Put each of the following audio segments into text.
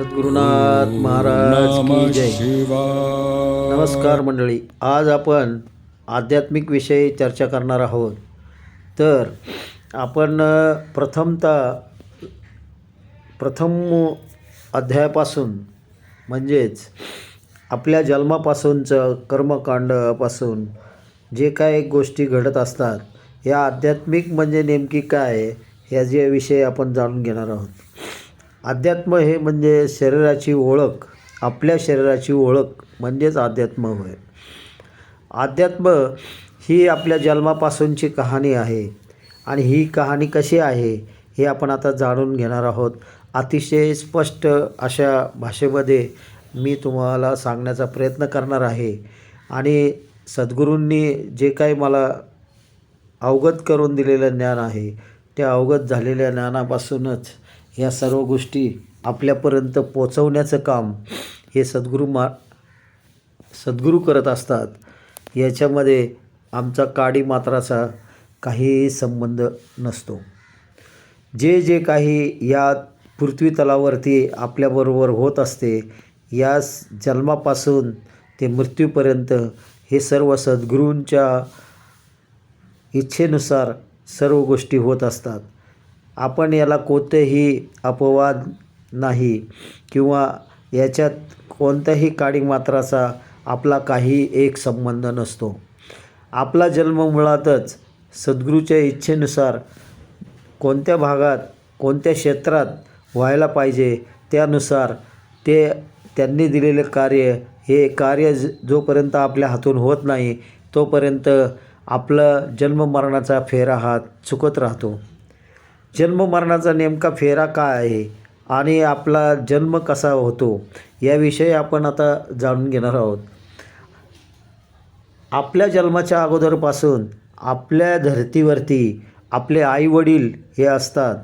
सद्गुरुनाथ महाराज की जय. नमस्कार मंडळी. आज आपण आध्यात्मिक विषयी चर्चा करणार आहोत. तर आपण प्रथमतः प्रथम अध्यायापासून म्हणजेच आपल्या जन्मापासूनचं कर्मकांडापासून जे काय गोष्टी घडत असतात या आध्यात्मिक म्हणजे नेमकी काय ह्याचे विषय आपण जाणून घेणार आहोत. अध्यात्म हे म्हणजे शरीराची ओळख आपल्या शरीराची ओळख म्हणजेच अध्यात्म होय. अध्यात्म ही आपल्या जन्मापासूनची कहाणी आहे आणि ही कहाणी कशी आहे हे आपण आता जाणून घेणार आहोत. अतिशय स्पष्ट अशा भाषेमध्ये मी तुम्हाला सांगण्याचा प्रयत्न करणार आहे आणि सद्गुरूंनी जे काही मला अवगत करून दिलेलं ज्ञान आहे त्या अवगत झालेल्या ज्ञानापासूनच ह्या सर्व गोष्टी आपल्यापर्यंत पोचवण्याचं काम हे सद्गुरू मा सद्गुरू करत असतात. याच्यामध्ये आमचा काडी मात्राचा काहीही संबंध नसतो. जे जे काही या पृथ्वी तलावरती आपल्याबरोबर होत असते या जन्मापासून ते मृत्यूपर्यंत हे सर्व सद्गुरूंच्या इच्छेनुसार सर्व गोष्टी होत असतात. आपण याला कोणतेही अपवाद नाही किंवा याच्यात कोणत्याही काडीमात्राचा आपला काही एक संबंध नसतो. आपला जन्म मुळातच सद्गुरूच्या इच्छेनुसार कोणत्या भागात कोणत्या क्षेत्रात व्हायला पाहिजे त्यानुसार ते त्यांनी दिलेले कार्य हे कार्य ज- जोपर्यंत आपल्या हातून होत नाही तोपर्यंत आपलं जन्ममरणाचा फेरा हा चुकत राहतो. जन्ममरणाचा नेमका फेरा काय आहे आणि आपला जन्म कसा होतो याविषयी आपण आता जाणून घेणार आहोत. आपल्या जन्माच्या अगोदरपासून आपल्या धर्तीवरती आपले आईवडील हे असतात.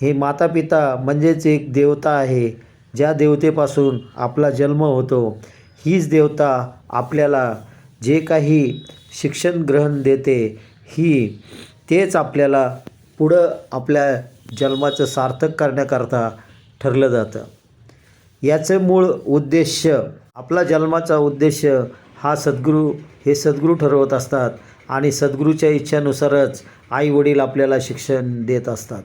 हे माता पिता म्हणजेच एक देवता आहे. ज्या देवतेपासून आपला जन्म होतो हीच देवता आपल्याला जे काही शिक्षण ग्रहण देते ही तेच आपल्याला पुढं आपल्या जन्माचं सार्थक करण्याकरता ठरलं जातं. याचे मूळ उद्देश आपला जन्माचा उद्देश हा सद्गुरू हे सद्गुरू ठरवत असतात आणि सद्गुरूच्या इच्छानुसारच आई वडील आपल्याला शिक्षण देत असतात.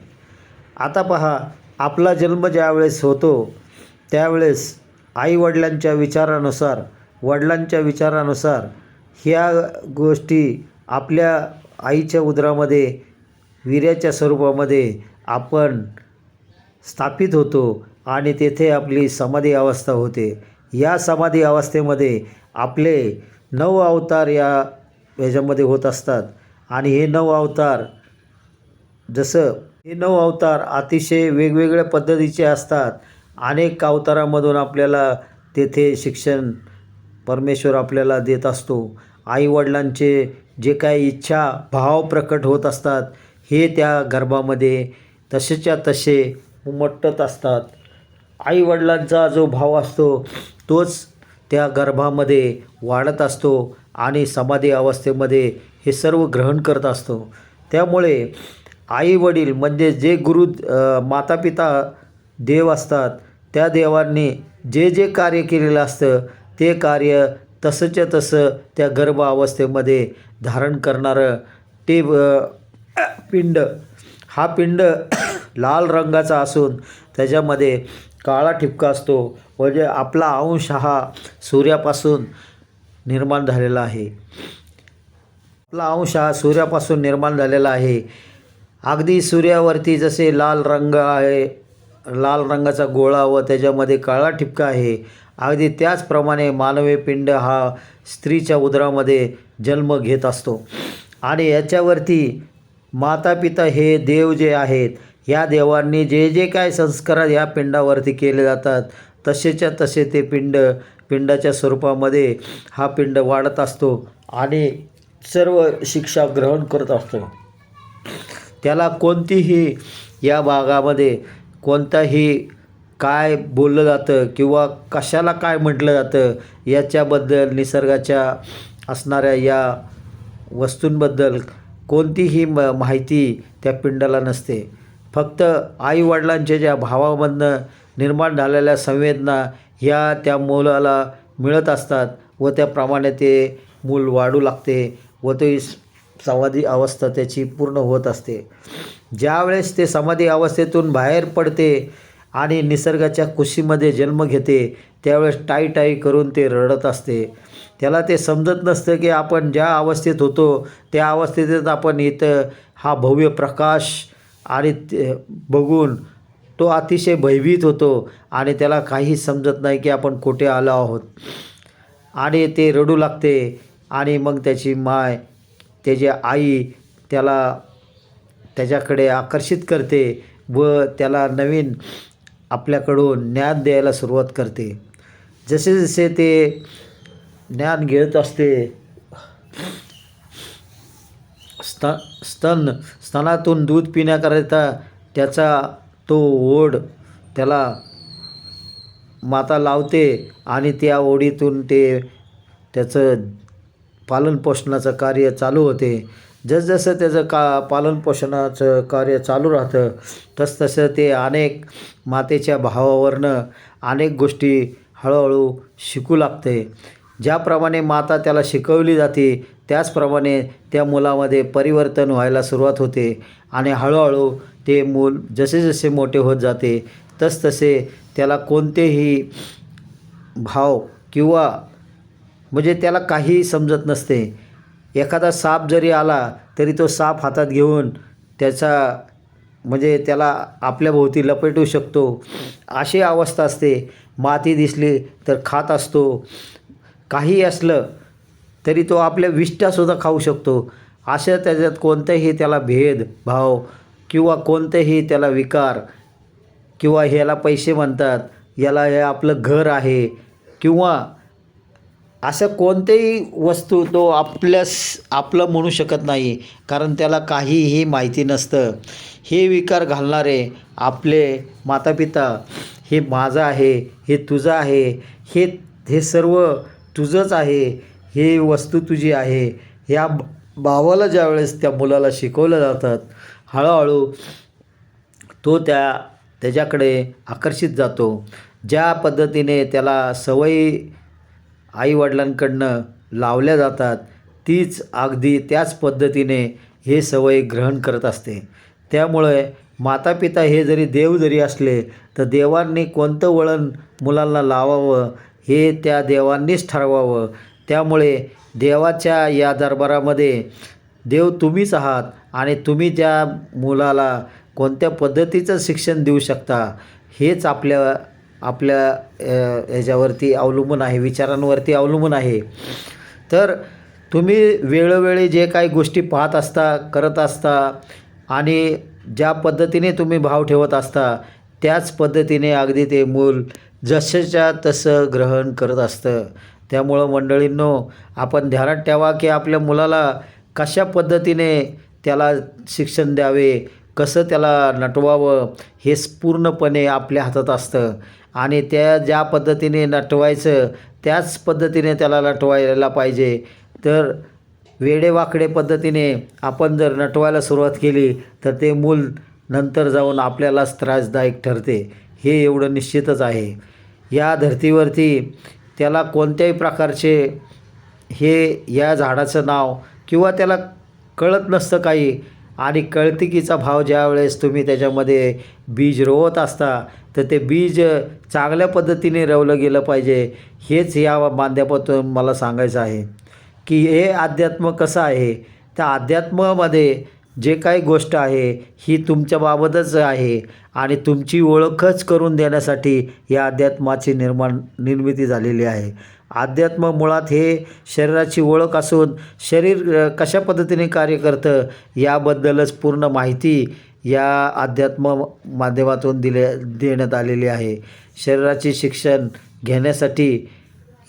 आता पहा आपला जन्म ज्यावेळेस होतो त्यावेळेस आईवडिलांच्या विचारानुसार वडिलांच्या विचारानुसार ह्या गोष्टी आपल्या आईच्या उदरामध्ये वीर्याच्या स्वरूपामध्ये आपण स्थापित होतो आणि तेथे आपली समाधी अवस्था होते. या समाधी अवस्थेमध्ये आपले नऊ अवतार या ह्याच्यामध्ये होत असतात. आणि हे नऊ अवतार जसं हे नऊ अवतार अतिशय वेगवेगळ्या पद्धतीचे असतात. अनेक अवतारामधून आपल्याला तेथे शिक्षण परमेश्वर आपल्याला देत असतो. आईवडिलांचे जे काही इच्छा भाव प्रकट होत असतात हे त्या गर्भामध्ये तसेच्या तसे उमटत असतात. आईवडिलांचा जो भाव असतो तोच त्या गर्भामध्ये वाढत असतो आणि समाधी अवस्थेमध्ये हे सर्व ग्रहण करत असतो. त्यामुळे आईवडील म्हणजे जे गुरु मातापिता देव असतात त्या देवांनी जे जे कार्य केलेलं असतं ते कार्य तसंच्या तसं त्या गर्भ अवस्थेमध्ये धारण करणारं ते पिंड. हा पिंड लाल रंगाचा असून त्याच्यामध्ये काळा ठिपका असतो. म्हणजे आपला अंश हा सूर्यापासून निर्माण झालेला आहे. आपला अंश हा सूर्यापासून निर्माण झालेला आहे. अगदी सूर्यावरती जसे लाल रंग आहे लाल रंगाचा गोळा व त्याच्यामध्ये काळा ठिपका आहे अगदी त्याचप्रमाणे मानवी पिंड हा स्त्रीच्या उदरामध्ये जन्म घेत असतो. आणि याच्यावरती माता पिता हे देव जे आहेत ह्या देवांनी जे जे काय संस्कार या पिंडावरती केले जातात तसेच्या तसे ते पिंड पिंडाच्या स्वरूपामध्ये हा पिंड वाढत असतो आणि सर्व शिक्षा ग्रहण करत असतो. त्याला कोणतीही या भागामध्ये कोणताही काय बोललं जातं किंवा कशाला काय म्हटलं जातं याच्याबद्दल निसर्गाच्या असणाऱ्या या वस्तूंबद्दल कोणतीही म माहिती त्या पिंडाला नसते. फक्त आईवडिलांच्या ज्या भावामधनं निर्माण झालेल्या संवेदना ह्या त्या मुलाला मिळत असतात व त्याप्रमाणे ते मूल वाढू लागते व ते समाधी अवस्था त्याची पूर्ण होत असते. ज्यावेळेस ते समाधी अवस्थेतून बाहेर पडते आणि निसर्गाच्या कुशीमध्ये जन्म घेते त्यावेळेस टाई टाई करून ते रडत असते. त्याला ते समजत नसतं की आपण ज्या अवस्थेत होतो त्या अवस्थेतच आपण इथं हा भव्य प्रकाश आणि ते बघून तो अतिशय भयभीत होतो आणि त्याला काही समजत नाही की आपण कुठे आलो आहोत. आणि ते रडू लागते आणि मग त्याची माय त्याची आई त्याला त्याच्याकडे आकर्षित करते व त्याला नवीन आपल्याकडून ज्ञान द्यायला सुरुवात करते. जसे जसे ते ज्ञान घेत असते. स्त स्तन स्तनातून दूध पिण्याकरिता त्याचा तो ओढ त्याला माता लावते आणि त्या ओढीतून ते त्याचं पालनपोषणाचं कार्य चालू होते. जसजसं त्याचं का पालनपोषणाचं कार्य चालू राहतं तसतसं ते अनेक मातेच्या भावावरनं अनेक गोष्टी हळूहळू शिकू लागते. ज्याप्रमाणे माता त्याला शिकवली जाते त्याचप्रमाणे त्या मुलामध्ये परिवर्तन व्हायला सुरुवात होते आणि हळूहळू ते मूल जसे जसे मोठे होत जाते तसतसे त्याला कोणतेही भाव किंवा म्हणजे त्याला काहीही समजत नसते. एखादा साप जरी आला तरी तो साप हातात घेऊन त्याचा म्हणजे त्याला आपल्याभोवती लपेटू शकतो. अशी अवस्था असते. माती दिसली तर खात असतो. काही असलं तरी तो आपल्या विष्ट्यासुद्धा खाऊ शकतो. अशा त्याच्यात कोणतंही त्याला भेद भाव किंवा कोणतेही त्याला विकार किंवा ह्याला पैसे म्हणतात याला हे आपलं घर आहे किंवा असं कोणतेही वस्तू तो आपल्यास आपलं म्हणू शकत नाही कारण त्याला काहीही माहिती नसतं. हे विकार घालणारे आपले मातापिता हे माझं आहे हे तुझं आहे हे हे सर्व तुझंच आहे हे वस्तू तुझी आहे. ह्या भावाला ज्यावेळेस त्या मुलाला शिकवलं जातात हळूहळू तो त्या त्याच्याकडे आकर्षित जातो. ज्या पद्धतीने त्याला सवयी आईवडिलांकडनं लावल्या जातात तीच अगदी त्याच पद्धतीने हे सवय ग्रहण करत असते. त्यामुळे मातापिता हे जरी देव जरी असले तर देवांनी कोणतं वळण मुलांना लावावं हे त्या देवांनीच ठरवावं. त्यामुळे देवाच्या या दरबारामध्ये देव तुम्हीच आहात आणि तुम्ही त्या मुलाला कोणत्या पद्धतीचं शिक्षण देऊ शकता हेच आपल्या आपल्या याच्यावरती ह्याच्यावरती अवलंबून आहे विचारांवरती अवलंबून आहे. तर तुम्ही वेळोवेळी जे काही गोष्टी पाहत असता करत असता आणि ज्या पद्धतीने तुम्ही भाव ठेवत असता त्याच पद्धतीने अगदी ते मूल जसंच्या तसं ग्रहण करत असतं. त्यामुळं मंडळींनो आपण ध्यानात ठेवा की आपल्या मुलाला कशा पद्धतीने त्याला शिक्षण द्यावे कसं त्याला नटवावं हे पूर्णपणे आपल्या हातात असतं. आणि त्या ज्या पद्धतीने नटवायचं त्याच पद्धतीने त्याला नटवायला पाहिजे. तर वेडेवाकडे पद्धतीने आपण जर नटवायला सुरुवात केली तर ते मूल नंतर जाऊन आपल्यालाच त्रासदायक ठरते. हे एवढं निश्चितच आहे. या धर्तीवरती त्याला कोणत्याही प्रकारचे हे या झाडाचं नाव किंवा त्याला कळत नसतं काही. आणि कळतिकीचा भाव ज्यावेळेस तुम्ही त्याच्यामध्ये बीज रोवत असता तर ते बीज चांगल्या पद्धतीने रवलं गेलं पाहिजे. हेच या माध्यमातून मला सांगायचं आहे की हे अध्यात्म कसं आहे? त्या अध्यात्मामध्ये जे काही गोष्ट आहे ही तुमच्याबाबतच आहे आणि तुमची ओळखच करून देण्यासाठी या अध्यात्माची निर्माण निर्मिती झालेली आहे. अध्यात्म मुळात हे शरीराची ओळख असून शरीर कशा पद्धतीने कार्य करतं याबद्दलच पूर्ण माहिती या अध्यात्म माध्यमातून दिले देण्यात आलेली आहे. शरीराचे शिक्षण घेण्यासाठी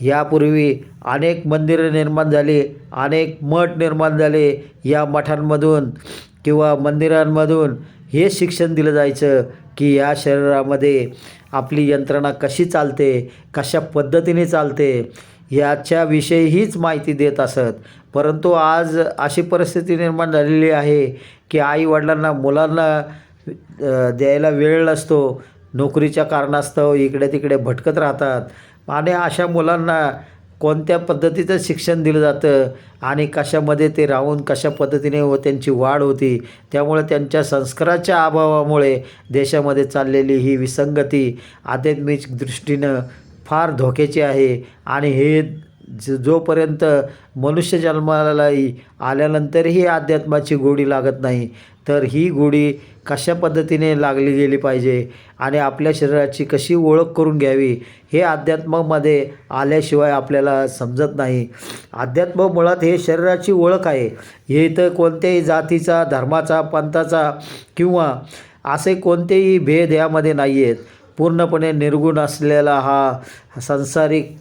यापूर्वी अनेक मंदिरं निर्माण झाली अनेक मठ निर्माण झाले. या मठांमधून किंवा मंदिरांमधून हे शिक्षण दिलं जायचं की या शरीरामध्ये आपली यंत्रणा कशी चालते कशा पद्धतीने चालते याच्याविषयी हीच माहिती देत असत. परंतु आज अशी परिस्थिती निर्माण झालेली आहे की आई वडिलांना मुलांना द्यायला वेळ नसतो. नोकरीच्या कारणास्तव इकडे तिकडे भटकत राहतात. आणि अशा मुलांना कोणत्या पद्धतीचं शिक्षण दिलं जातं आणि कशामध्ये ते राहून कशा पद्धतीने व त्यांची वाढ होती त्यामुळे त्यांच्या संस्काराच्या अभावामुळे देशामध्ये चाललेली ही विसंगती आध्यात्मिक दृष्टीनं फार धोक्याची आहे. आणि हे ज जोपर्यंत मनुष्य जन्माला आल्यानंतरही अध्यात्माची गोडी लागत नाही तर ही गोडी कशा पद्धतीने लागली गेली पाहिजे आणि आपल्या शरीराची कशी ओळख करून घ्यावी हे अध्यात्मामध्ये आल्याशिवाय आपल्याला समजत नाही. अध्यात्म मुळात हे शरीराची ओळख आहे. हे तर कोणत्याही जातीचा धर्माचा पंथाचा किंवा असे कोणतेही भेद यामध्ये नाही आहेत पूर्णपणे निर्गुण असलेला हा संसारिक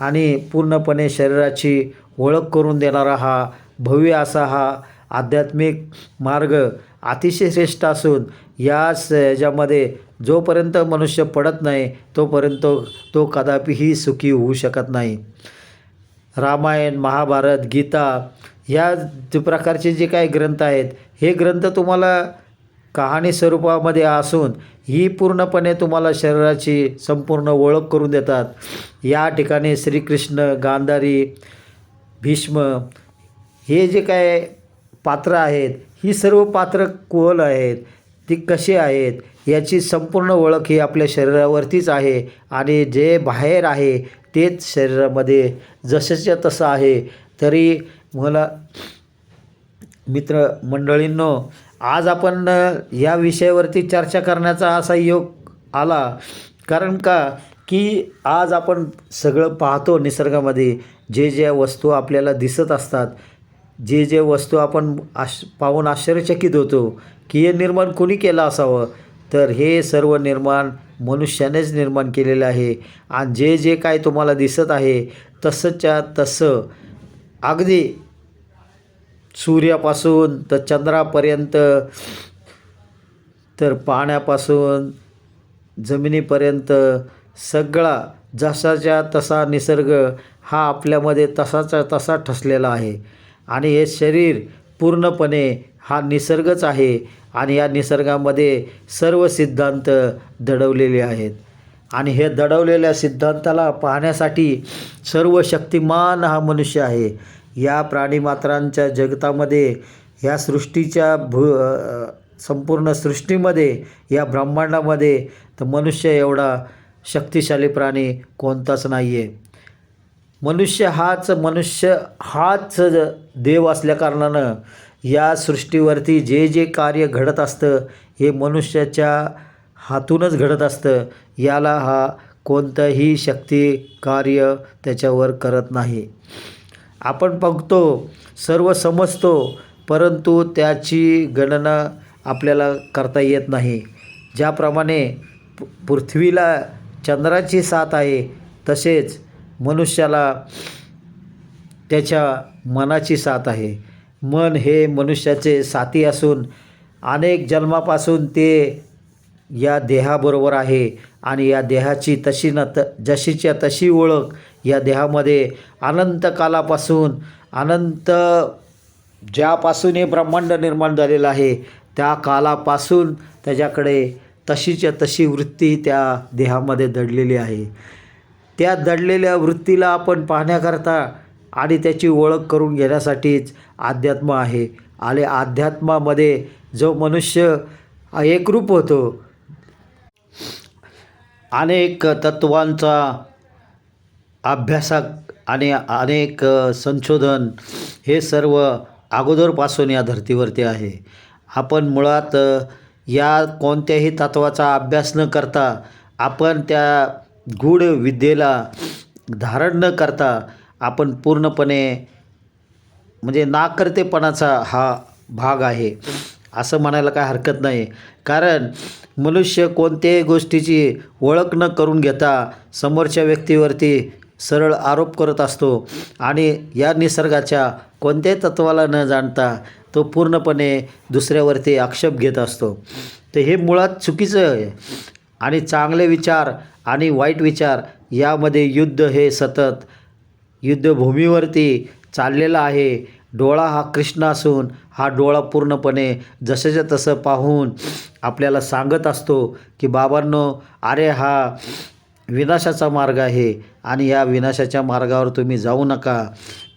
आणि पूर्णपणे शरीराची ओळख करून देणारा हा भव्य असा हा आध्यात्मिक मार्ग अतिशय श्रेष्ठ असून या स याच्यामध्ये जोपर्यंत मनुष्य पडत नाही तोपर्यंत तो कदापिही सुखी होऊ शकत नाही. रामायण महाभारत गीता या प्रकारचे जे काही ग्रंथ आहेत हे ग्रंथ तुम्हाला कहाणी स्वरूपामध्ये असून ही पूर्णपणे तुम्हाला शरीराची संपूर्ण ओळख करून देतात. या ठिकाणी श्रीकृष्ण गांधारी भीष्म हे जे काय पात्र आहेत ही सर्व पात्र कोल आहेत ती कशी आहेत याची संपूर्ण ओळख ही आपल्या शरीरावरतीच आहे आणि जे बाहेर आहे तेच शरीरामध्ये जसंच्या तसं आहे. तरी मला मित्र मंडळींनो आज आपण या विषयावरती चर्चा करण्याचा असा योग आला. कारण का? की आज आपण सगळं पाहतो निसर्गामध्ये जे ज्या वस्तू आपल्याला दिसत असतात जे जे वस्तू आपण आश पाहून आश्चर्यचकित होतो की हे निर्माण कोणी केलं असावं? तर हे सर्व निर्माण मनुष्यानेच निर्माण केलेलं आहे. आणि जे जे काय तुम्हाला दिसत आहे तसंच्या तसं अगदी सूर्यापासून तर चंद्रापर्यंत तर पाण्यापासून जमिनीपर्यंत सगळा जसाच्या तसा निसर्ग हा आपल्यामध्ये तसाचा तसा ठसलेला आहे. आणि हे शरीर पूर्णपणे हा निसर्गच आहे आणि या निसर्गामध्ये सर्व सिद्धांत दडवलेले आहेत. आणि हे दडवलेल्या सिद्धांताला पाहण्यासाठी सर्व शक्तिमान हा मनुष्य आहे. या प्राणीमात्रांच्या जगतामध्ये या सृष्टीच्या भू संपूर्ण सृष्टीमध्ये या ब्रह्मांडामध्ये तर मनुष्य एवढा शक्तिशाली प्राणी कोणताच नाही आहे मनुष्य हाच मनुष्य हाच देव असल्याकारणानं या सृष्टीवरती जे जे कार्य घडत असतं हे मनुष्याच्या हातूनच घडत असतं. याला हा कोणतंही शक्ती कार्य त्याच्यावर करत नाही. आपण बघतो सर्व समजतो परंतु त्याची गणना आपल्याला करता येत नाही. ज्याप्रमाणे पृथ्वीला चंद्राची साथ आहे तसेच मनुष्याला त्याच्या मनाची साथ आहे. मन हे मनुष्याचे साथी असून अनेक जन्मापासून ते या देहाबरोबर आहे. आणि या देहाची तशी न त जशीच्या तशी ओळख या देहामध्ये अनंत कालापासून अनंत ज्यापासून हे ब्रह्मांड निर्माण झालेलं आहे त्या कालापासून त्याच्याकडे तशीच्या तशी वृत्ती त्या देहामध्ये दडलेली आहे. त्या दडलेल्या वृत्तीला आपण पाहण्याकरता आणि त्याची ओळख करून घेण्यासाठीच अध्यात्म आहे. आणि अध्यात्मामध्ये जो मनुष्य एकरूप होतो अनेक तत्वांचा अभ्यासक आणि अनेक संशोधन हे सर्व अगोदरपासून या धर्तीवरती आहे. आपण मुळात या कोणत्याही तत्वाचा अभ्यास न करता आपण त्या गूढ विद्येला धारण न करता आपण पूर्णपणे म्हणजे नाकर्तेपणाचा हा भाग आहे. असं म्हणायला काय हरकत नाही. कारण मनुष्य कोणत्याही गोष्टीची ओळख न करून घेता समोरच्या व्यक्तीवरती सरळ आरोप करत असतो आणि या निसर्गाच्या कोणत्याही तत्वाला न जाणता तो पूर्णपणे दुसऱ्यावरती आक्षेप घेत असतो. तर हे मुळात चुकीचं आहे. आणि चांगले विचार आणि वाईट विचार यामध्ये युद्ध हे सतत युद्धभूमीवरती चाललेलं आहे. डोळा हा कृष्ण असून हा डोळा पूर्णपणे जसंच्या तसं पाहून आपल्याला सांगत असतो की बाबांनो अरे हा विनाशाचा मार्ग आहे आणि या विनाशाच्या मार्गावर तुम्ही जाऊ नका.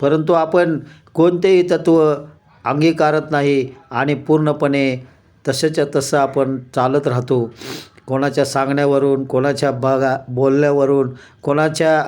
परंतु आपण कोणतेही तत्त्व अंगीकारत नाही आणि पूर्णपणे तसंच्या तसं आपण चालत राहतो. कोणाच्या सांगण्यावरून कोणाच्या बघा बोलण्यावरून कोणाच्या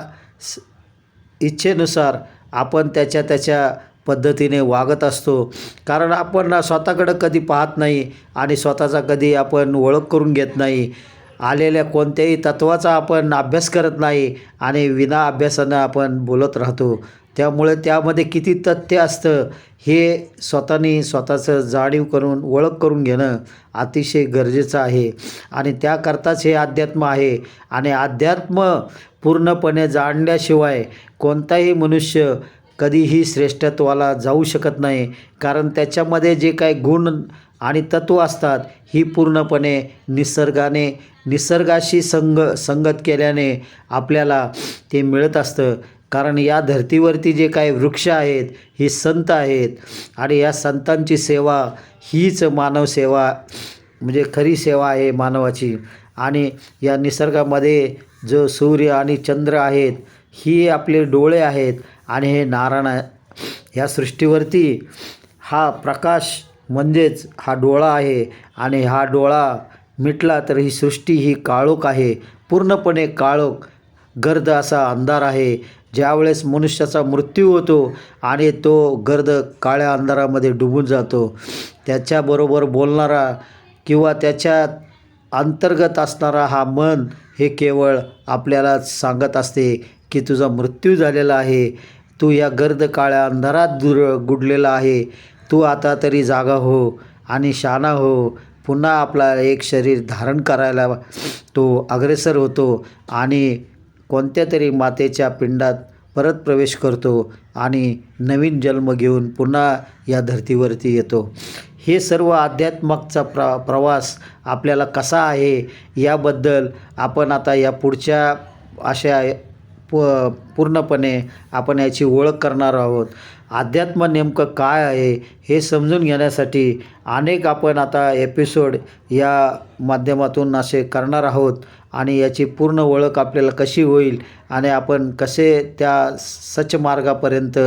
इच्छेनुसार आपण त्याच्या त्याच्या पद्धतीने वागत असतो. कारण आपण स्वतःकडं कधी पाहत नाही आणि स्वतःचा कधी आपण ओळख करून घेत नाही. आलेल्या कोणत्याही तत्वाचा आपण अभ्यास करत नाही आणि विना अभ्यासानं आपण बोलत राहतो. त्यामुळे त्यामध्ये किती तथ्य असतं हे स्वतःनी स्वतःचं जाणीव करून ओळख करून घेणं अतिशय गरजेचं आहे. आणि त्याकरताच हे अध्यात्म आहे. आणि अध्यात्म पूर्णपणे जाणल्याशिवाय कोणताही मनुष्य कधीही श्रेष्ठत्वाला जाऊ शकत नाही. कारण त्याच्यामध्ये जे काही गुण आणि तत्त्व असतात ही पूर्णपणे निसर्गाने निसर्गाशी संग संगत केल्याने आपल्याला ते मिळत असतं. कारण या धर्तीवरती जे काही वृक्ष आहेत ही संत आहेत आणि या संतांची सेवा हीच मानवसेवा म्हणजे खरी सेवा आहे मानवाची. आणि या निसर्गामध्ये जो सूर्य आणि चंद्र आहेत ही आपले डोळे आहेत. आणि हे नारायण ह्या सृष्टीवरती हा प्रकाश म्हणजेच हा डोळा आहे आणि हा डोळा मिटला तर ही सृष्टी ही काळोख आहे. पूर्णपणे काळोख गर्द असा अंधार आहे. ज्यावेळेस मनुष्याचा मृत्यू होतो आणि तो गर्द काळ्या अंधारामध्ये डुबून जातो. त्याच्याबरोबर बोलणारा किंवा त्याच्या अंतर्गत असणारा हा मन हे केवळ आपल्याला सांगत असते की तुझा मृत्यू झालेला आहे. तू या गर्द काळ्या अंधारात दुर गुडलेला आहे. तू आता तरी जागा हो आणि शाना हो. पुन्हा आपला एक शरीर धारण करायला तो अग्रेसर होतो आणि कोणत्या तरी मातेच्या पिंडात परत प्रवेश करतो आणि नवीन जन्म घेऊन पुन्हा या धर्तीवरती येतो. हे सर्व अध्यात्मकचा प्र प्रवास आपल्याला कसा आहे याबद्दल आपण आता या पुढच्या अशा प पूर्णपणे आपण याची ओळख करणार आहोत. अध्यात्म नेमकं काय आहे हे समजून घेण्यासाठी अनेक आपण आता एपिसोड या माध्यमातून असे करणार आहोत आणि याची पूर्ण ओळख आपल्याला कशी होईल आणि आपण कसे त्या सच मार्गापर्यंत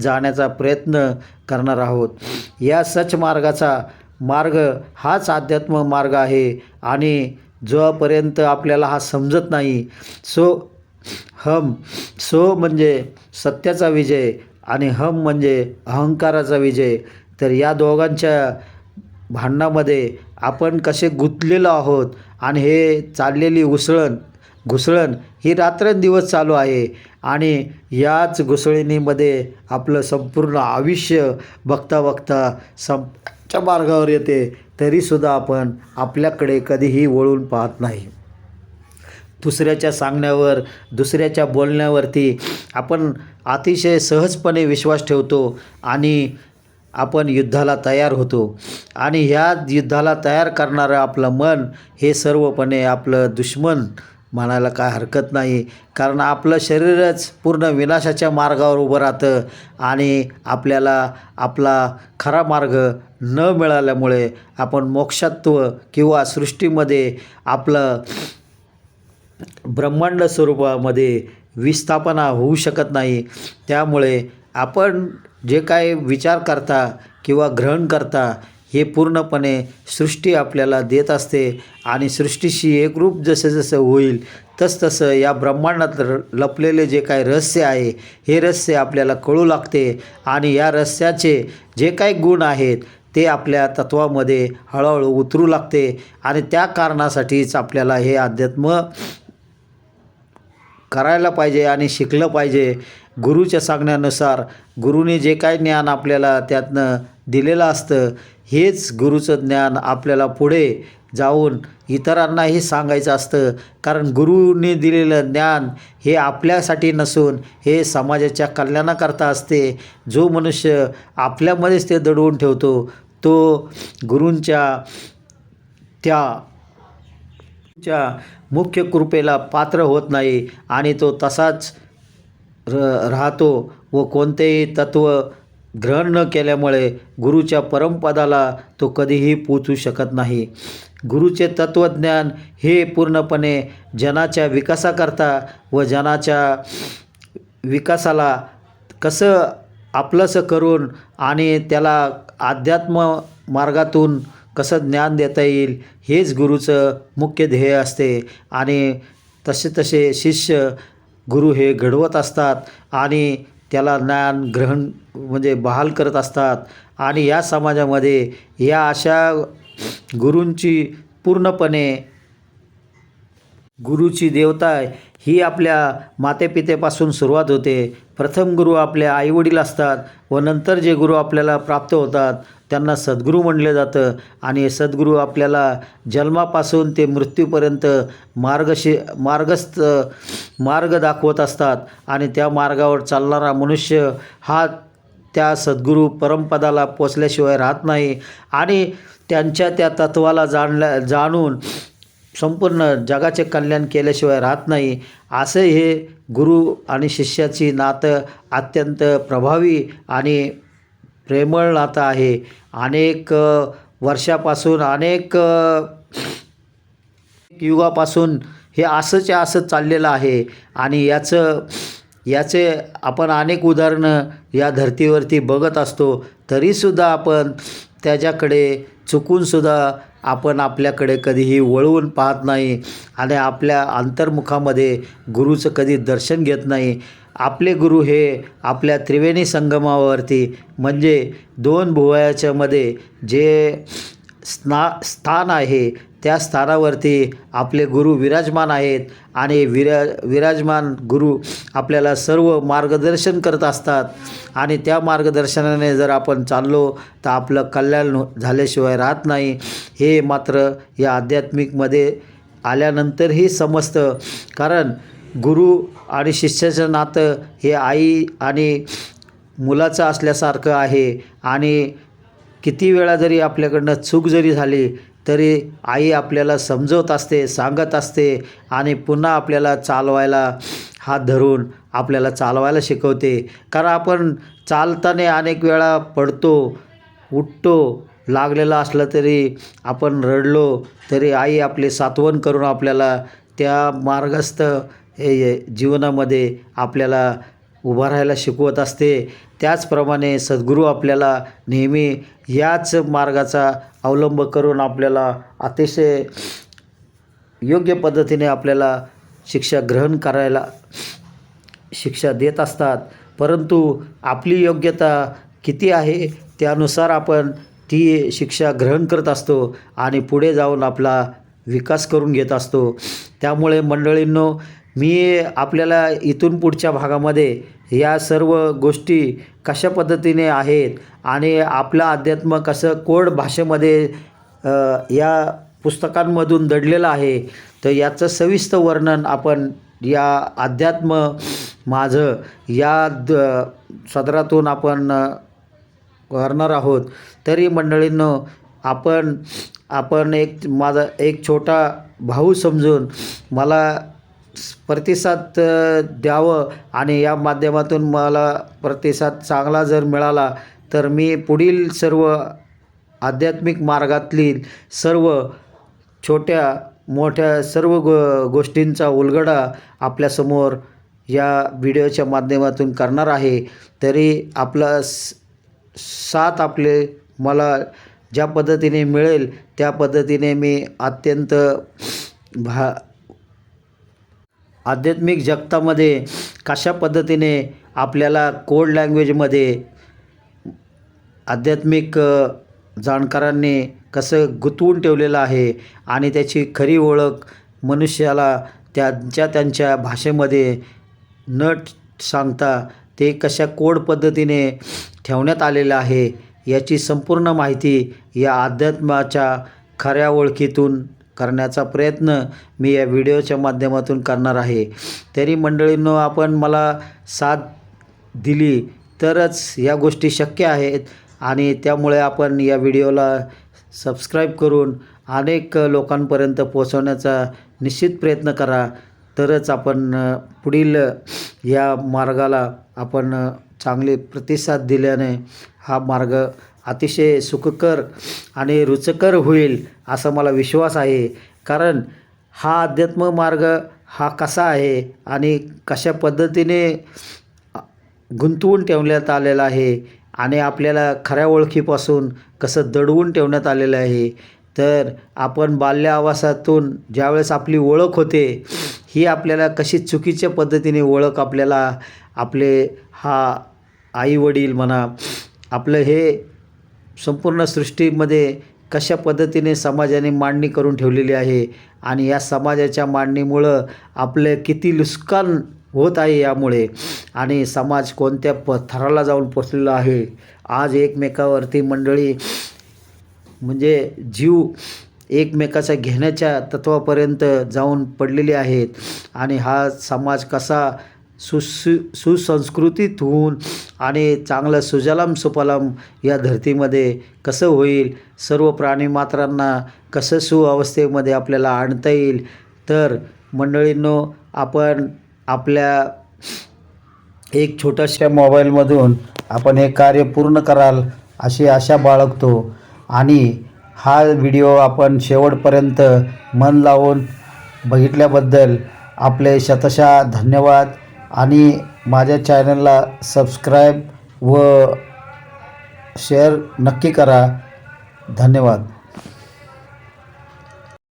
जाण्याचा प्रयत्न करणार आहोत. या सच मार्गाचा मार्ग हाच अध्यात्म मार्ग आहे आणि जोपर्यंत आपल्याला हा समजत नाही सो हम सो म्हणजे सत्याचा विजय आणि हम म्हणजे अहंकाराचा विजय. तर या दोघांच्या भांडणामध्ये आपण कसे गुंतलेलो आहोत आणि हे चाललेली उसळण घुसळण ही रात्रंदिवस चालू आहे आणि याच घुसळणीमध्ये आपलं संपूर्ण आयुष्य बघता बघता संपच्या मार्गावर येते तरीसुद्धा आपण आपल्याकडे कधीही वळून पाहत नाही. दुसऱ्याच्या सांगण्यावर दुसऱ्याच्या बोलण्यावरती आपण अतिशय सहजपणे विश्वास ठेवतो आणि आपण युद्धाला तयार होतो. आणि ह्या युद्धाला तयार करणारं आपलं मन हे सर्वपणे आपलं दुश्मन म्हणायला काय हरकत नाही. कारण आपलं शरीरच पूर्ण विनाशाच्या मार्गावर उभं राहतं आणि आपल्याला आपला खरा मार्ग न मिळाल्यामुळे आपण मोक्षत्व किंवा सृष्टीमध्ये आपलं ब्रह्मांड स्वरूपामध्ये विस्थापना होऊ शकत नाही. त्यामुळे आपण जे काय विचार करता किंवा ग्रहण करता हे पूर्णपणे सृष्टी आपल्याला देत असते आणि सृष्टीशी एकरूप जसं जसं होईल तसतसं या ब्रह्मांडात लपलेले जे काय रहस्य आहे हे रहस्य आपल्याला कळू लागते आणि या रहस्याचे जे काही गुण आहेत ते आपल्या तत्वामध्ये हळूहळू उतरू लागते आणि त्या कारणासाठीच आपल्याला हे अध्यात्म करायला पाहिजे आणि शिकलं पाहिजे. गुरुच्या सांगण्यानुसार गुरुने जे काही ज्ञान आपल्याला त्यातनं दिलेलं असतं हेच गुरुचं ज्ञान आपल्याला पुढे जाऊन इतरांनाही सांगायचं असतं. कारण गुरुने दिलेलं ज्ञान हे आपल्यासाठी नसून हे समाजाच्या कल्याणाकरता असते. जो मनुष्य आपल्यामध्येच ते दडवून ठेवतो तो गुरूंच्या त्या च्या मुख्य कृपेला पात्र होत नाही आणि तो तसाच र राहतो व कोणतेही तत्त्व ग्रहण न केल्यामुळे गुरुच्या परमपदाला तो कधीही पोचू शकत नाही. गुरुचे तत्त्वज्ञान हे पूर्णपणे जनाच्या विकासाकरता व जनाच्या विकासाला कसं आपलंसं करून आणि त्याला अध्यात्म मार्गातून कसं ज्ञान देता येईल हेच गुरुचं मुख्य ध्येय असते. आणि तसे तसे शिष्य गुरु हे घडवत असतात आणि त्याला ज्ञान ग्रहण म्हणजे बहाल करत असतात. आणि या समाजामध्ये या अशा गुरूंची पूर्णपणे गुरुची देवता ही आपल्या मातेपितेपासून सुरुवात होते. प्रथम गुरु आपले आईवडील असतात व नंतर जे गुरु आपल्याला प्राप्त होतात. त्यांना सद्गुरू म्हणलं जातं. आणि सद्गुरू आपल्याला जन्मापासून ते मृत्यूपर्यंत मार्गशी मार्गस्थ मार्ग दाखवत असतात. आणि त्या मार्गावर चालणारा मनुष्य हा त्या सद्गुरू परमपदाला पोचल्याशिवाय राहत नाही. आणि त्यांच्या त्या तत्वाला जाणल्या जाणून संपूर्ण जगाचे कल्याण केल्याशिवाय राहत नाही. असे हे गुरु आणि शिष्याची नातं अत्यंत प्रभावी आणि प्रेमळ नातं आहे. अनेक वर्षापासून अनेक युगापासून हे असंच असं चाललेलं आहे. आणि याचं याचे आपण अनेक उदाहरणं या धर्तीवरती बघत असतो. तरीसुद्धा आपण त्याच्याकडे चुकूनसुद्धा आपण आपल्याकडे कधीही वळवून पाहत नाही आणि आपल्या अंतर्मुखामध्ये गुरुचं कधी दर्शन घेत नाही. आपले गुरु हे आपल्या त्रिवेणी संगमावरती म्हणजे दोन भुवयाच्यामध्ये जे स्ना स्थान आहे त्या स्थानावरती आपले गुरु विराजमान आहेत आणि विरा विराजमान गुरु आपल्याला सर्व मार्गदर्शन करत असतात. आणि त्या मार्गदर्शनाने जर आपण चाललो तर आपलं कल्याण झाल्याशिवाय राहत नाही. हे मात्र या आध्यात्मिकमध्ये आल्यानंतरही समजतं. कारण गुरु आणि शिष्याचं नातं हे आई आणि मुलाचं असल्यासारखं आहे. आणि किती वेळा जरी आपल्याकडनं चूक जरी झाली तरी आई आपल्याला समजवत असते सांगत असते आणि पुन्हा आपल्याला चालवायला हात धरून आपल्याला चालवायला शिकवते. कारण आपण चालताना अनेक वेळा पडतो उठतो लागलेलं असलं तरी आपण रडलो तरी आई आपले सात्वन करून आपल्याला त्या मार्गस्थ जीवनामध्ये आपल्याला उभा राहायला शिकवत असते. त्याचप्रमाणे सद्गुरू आपल्याला नेहमी याच मार्गाचा अवलंब करून आपल्याला अतिशय योग्य पद्धतीने आपल्याला शिक्षा ग्रहण करायला शिक्षा देत असतात. परंतु आपली योग्यता किती आहे त्यानुसार आपण ती शिक्षा ग्रहण करत असतो आणि पुढे जाऊन आपला विकास करून घेत असतो. त्यामुळे मंडळींनो मी आपल्याला इथून पुढच्या भागामध्ये या सर्व गोष्टी कशा पद्धतीने आहेत आणि आपलं अध्यात्म कसं कोड भाषेमध्ये या पुस्तकांमधून दडलेलं आहे तर याचं सविस्तर वर्णन आपण या अध्यात्म माझं या द सदरातून आपण करणार आहोत. तरी मंडळींनो आपण आपण एक माझा एक छोटा भाऊ समजून मला प्रतिसाद द्यावं आणि या माध्यमातून मला प्रतिसाद चांगला जर मिळाला तर मी पुढील सर्व आध्यात्मिक मार्गातली सर्व छोट्या मोठ्या सर्व गो गोष्टींचा उलगडा आपल्यासमोर या व्हिडिओच्या माध्यमातून करणार आहे. तरी आपला साथ आपले मला ज्या पद्धतीने मिळेल त्या पद्धतीने मी अत्यंत भा आध्यात्मिक जगतामध्ये कशा पद्धतीने आपल्याला कोड लँग्वेजमध्ये आध्यात्मिक जाणकारांनी कसं गुंतवून ठेवलेलं आहे आणि त्याची खरी ओळख मनुष्याला त्यांच्या त्यांच्या भाषेमध्ये न सांगता ते कशा कोड पद्धतीने ठेवण्यात आलेलं आहे याची संपूर्ण माहिती या अध्यात्माच्या खऱ्या ओळखीतून करण्याचा प्रयत्न मी या व्हिडिओच्या माध्यमातून करणार आहे. तरी मंडळींनो आपण मला साथ दिली तरच या गोष्टी शक्य आहेत आणि त्यामुळे आपण या व्हिडिओला सबस्क्राईब करून अनेक लोकांपर्यंत पोहोचवण्याचा निश्चित प्रयत्न करा. तरच आपण पुढील या मार्गाला आपण चांगले प्रतिसाद दिल्याने हा मार्ग अतिशय सुखकर आणि रुचकर होईल असा मला विश्वास आहे. कारण हा अध्यात्म मार्ग हा कसा आहे आणि कशा पद्धतीने गुंतवून ठेवण्यात आलेला आहे आणि आपल्याला खऱ्या ओळखीपासून कसं दडवून ठेवण्यात आलेलं आहे. तर आपण बाल्यावासातून ज्यावेळेस आपली ओळख होते ही आपल्याला कशी चुकीच्या पद्धतीने ओळख आपल्याला आपले हा आईवडील म्हणा आपलं हे संपूर्ण सृष्टीमध्ये कशा पद्धतीने समाजाने मांडणी करून ठेवलेली आहे आणि या समाजाच्या मांडणीमुळं आपलं किती नुकसान होत आहे यामुळे आणि समाज कोणत्या प थराला जाऊन पोचलेला आहे? आज एकमेकावरती मंडळी म्हणजे जीव एकमेकाचा घेण्याच्या तत्वापर्यंत जाऊन पडलेले आहेत आणि हा समाज कसा सुसु सुसंस्कृतीत होऊन आणि चांगलं सुजलाम सुफलाम या धरतीमध्ये कसं होईल सर्व प्राणीमात्रांना कसं सुअवस्थेमध्ये आपल्याला आणता येईल? तर मंडळींनो आपण आपल्या एक छोट्याशा मोबाईलमधून आपण हे कार्य पूर्ण कराल अशी आशा बाळगतो. आणि हा व्हिडिओ आपण शेवटपर्यंत मन लावून बघितल्याबद्दल आपले शतशा धन्यवाद. आणि माझ्या चॅनलला सबस्क्राईब व शेअर नक्की करा. धन्यवाद.